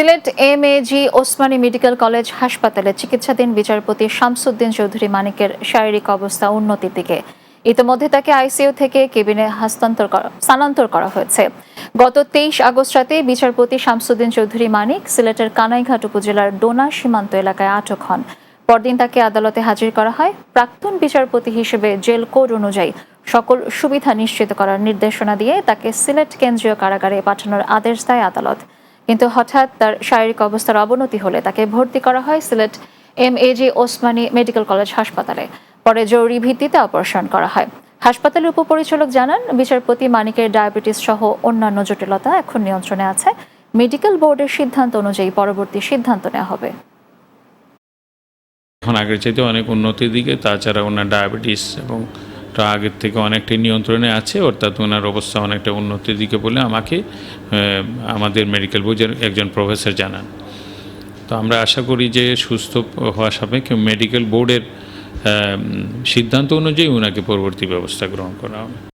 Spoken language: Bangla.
Sylhet M A G Osmani medical college হাসপাতালে চিকিৎসাধীন বিচারপতি শামসুদ্দিন চৌধুরী মানিকের শারীরিক অবস্থা উন্নতির দিকে। ইতিমধ্যে তাকে আইসিইউ থেকে কেবিনে হস্তান্তর স্থানান্তর করা হয়েছে। গত তেইশ আগস্ট রাতে বিচারপতি শামসুদ্দিন চৌধুরী মানিক সিলেটের কানাইঘাট উপজেলার ডোনা সীমান্ত এলাকায় আটক হন। পরদিন তাকে আদালতে হাজির করা হয়। প্রাক্তন বিচারপতি হিসেবে জেল কোড অনুযায়ী সকল সুবিধা নিশ্চিত করার নির্দেশনা দিয়ে তাকে সিলেট কেন্দ্রীয় কারাগারে পাঠানোর আদেশ দেয় আদালত। কিন্তু হঠাৎ তার শারীরিক অবস্থার অবনতি হলে তাকে ভর্তি করা হয় Sylhet M A G Osmani medical college হাসপাতালে। পরে জরুরি ভিত্তিতে অপারেশন করা হয়। হাসপাতালের উপপরিচালক জানান, বিচারপতি মানিকের ডায়াবেটিস সহ অন্যান্য জটিলতা এখন নিয়ন্ত্রণে আছে। মেডিকেল বোর্ডের সিদ্ধান্ত অনুযায়ী পরবর্তী সিদ্ধান্ত নেওয়া হবে। এখন আগের চাইতে অনেক উন্নতির দিকে, তাছাড়া ওনার ডায়াবেটিস এবং তা আগের থেকে অনেকটাই নিয়ন্ত্রণে আছে, অর্থাৎ ওনার অবস্থা অনেকটা উন্নতির দিকে বলে আমাকে আমাদের মেডিকেল বোর্ডের একজন প্রফেসর জানান। তো আমরা আশা করি যে সুস্থ হওয়া সাপেক্ষে মেডিকেল বোর্ডের সিদ্ধান্ত অনুযায়ী ওনাকে পরবর্তী ব্যবস্থা গ্রহণ করা হবে।